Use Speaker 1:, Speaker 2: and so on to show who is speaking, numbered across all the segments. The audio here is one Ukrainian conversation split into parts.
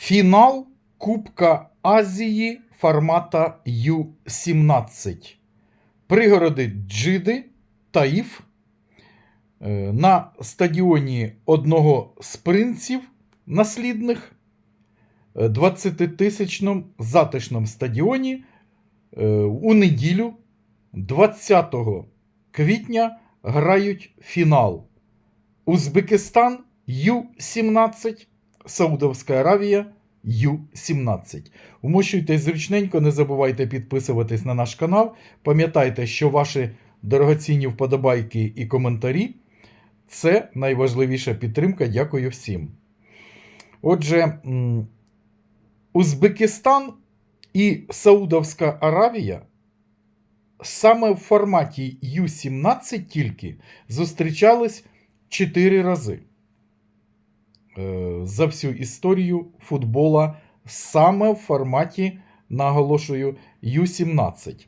Speaker 1: Фінал Кубка Азії формата Ю-17. Пригороди Джиди, Таїф. Е, На стадіоні одного з принців наслідних, е, 20-тисячному затишному стадіоні е, у неділю 20 квітня грають фінал. Узбекистан Ю-17, Саудовська Аравія Ю-17. Умощуйтесь зручненько, не забувайте підписуватись на наш канал. Пам'ятайте, що ваші дорогоцінні вподобайки і коментарі це найважливіша підтримка. Дякую всім. Отже, Узбекистан і Саудовська Аравія саме в форматі Ю-17 тільки зустрічались 4 рази за всю історію футбола саме в форматі, наголошую, Ю-17.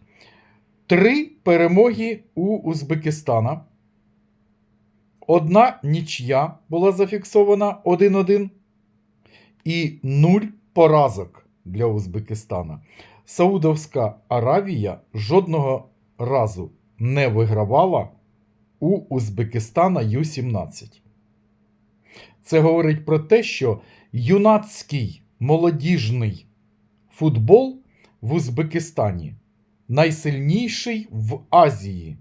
Speaker 1: Три перемоги у Узбекистана. Одна нічия була зафіксована 1-1 і 0 поразок для Узбекистана. Саудовська Аравія жодного разу не вигравала у Узбекистана Ю-17. Це говорить про те, що юнацький молодіжний футбол в Узбекистані найсильніший в Азії.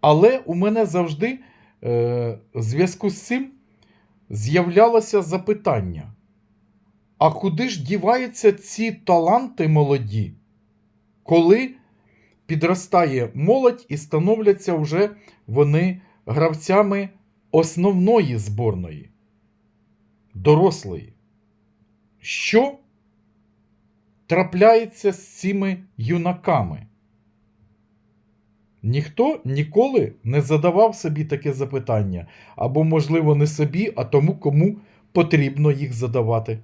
Speaker 1: Але у мене завжди е, в зв'язку з цим з'являлося запитання: а куди ж діваються ці таланти молоді, коли підростає молодь і становляться вже вони гравцями основної зборної, дорослої? Що трапляється з цими юнаками? Ніхто ніколи не задавав собі таке запитання, або, можливо, не собі, а тому, кому потрібно їх задавати.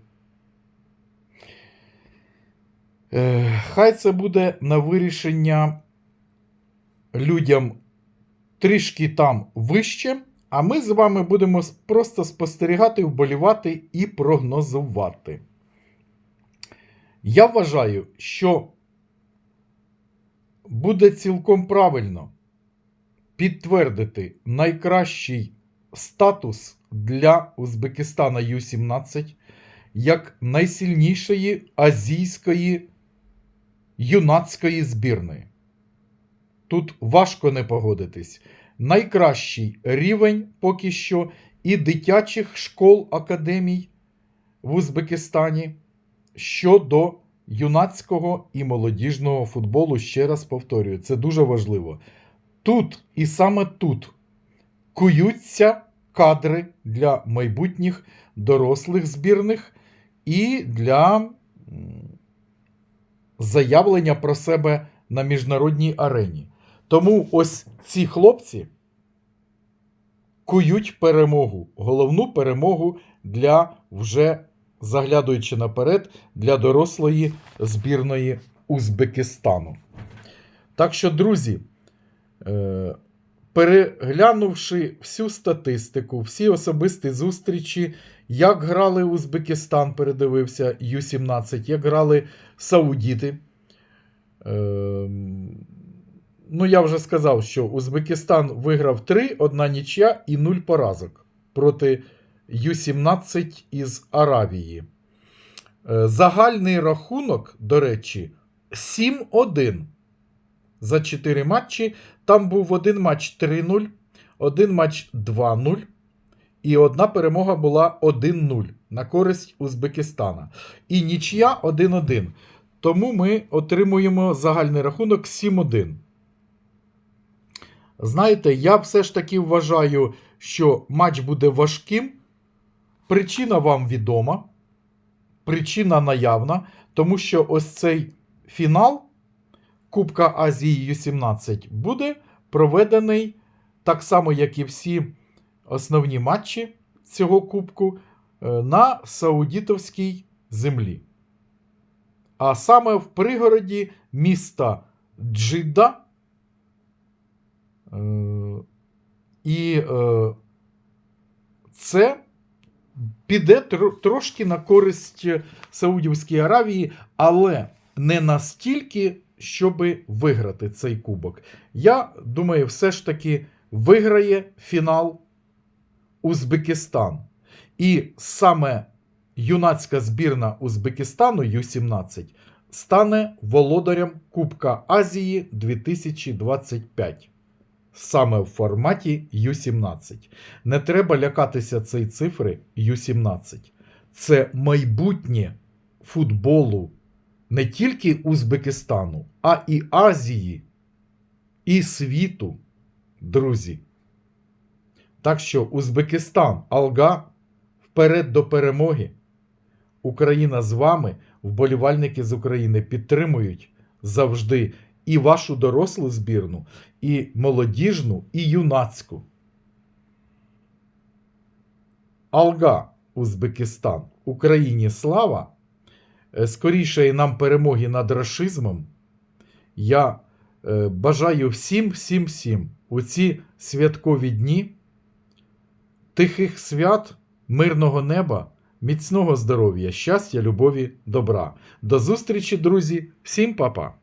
Speaker 1: Е, Хай це буде на вирішення людям трішки там вище, а ми з вами будемо просто спостерігати, вболівати і прогнозувати. Я вважаю, що буде цілком правильно підтвердити найкращий статус для Узбекистана Ю-17 як найсильнішої азійської юнацької збірної. Тут важко не погодитись. Найкращий рівень поки що і дитячих школ академій в Узбекистані щодо юнацького і молодіжного футболу. Ще раз повторюю, це дуже важливо. Тут і саме тут куються кадри для майбутніх дорослих збірних і для заявлення про себе на міжнародній арені. Тому ось ці хлопці кують перемогу, головну перемогу для вже заглядуючи наперед, для дорослої збірної Узбекистану. Так що, друзі, е, переглянувши всю статистику, всі особисті зустрічі, як грали Узбекистан, передивився Ю-17, як грали Саудіти. Ну, я вже сказав, що Узбекистан виграв 3, одна нічия і 0 поразок проти Ю-17 із Аравії. Е, Загальний рахунок, до речі, 7-1 за 4 матчі. Там був один матч 3-0, один матч 2-0, і одна перемога була 1-0 на користь Узбекистана. І нічия 1-1. Тому ми отримуємо загальний рахунок 7-1. Знаєте, я все ж таки вважаю, що матч буде важким. Причина вам відома, причина наявна, тому що ось цей фінал Кубка Азії Ю-17 буде проведений так само, як і всі основні матчі цього кубку е, на Саудітовській землі. А саме в пригороді міста Джидда. Е, І е, це піде трошки на користь Саудівській Аравії, але не настільки, щоб виграти цей кубок. Я думаю, все ж таки виграє фінал Узбекистан. І саме юнацька збірна Узбекистану Ю-17 стане володарем Кубка Азії 2025. Саме в форматі Ю-17. Не треба лякатися цієї цифри Ю-17. Це майбутнє футболу не тільки Узбекистану, а і Азії, і світу, друзі. Так що Узбекистан, Алга, вперед до перемоги. Україна з вами, вболівальники з України підтримують завжди і вашу дорослу збірну, і молодіжну, і юнацьку. Алга, Узбекистан, Україні слава. Е, Скорішої нам перемоги над рашизмом. Я е, бажаю всім, всім, всім у ці святкові дні тихих свят, мирного неба, міцного здоров'я, щастя, любові, добра. До зустрічі, друзі, всім па-па!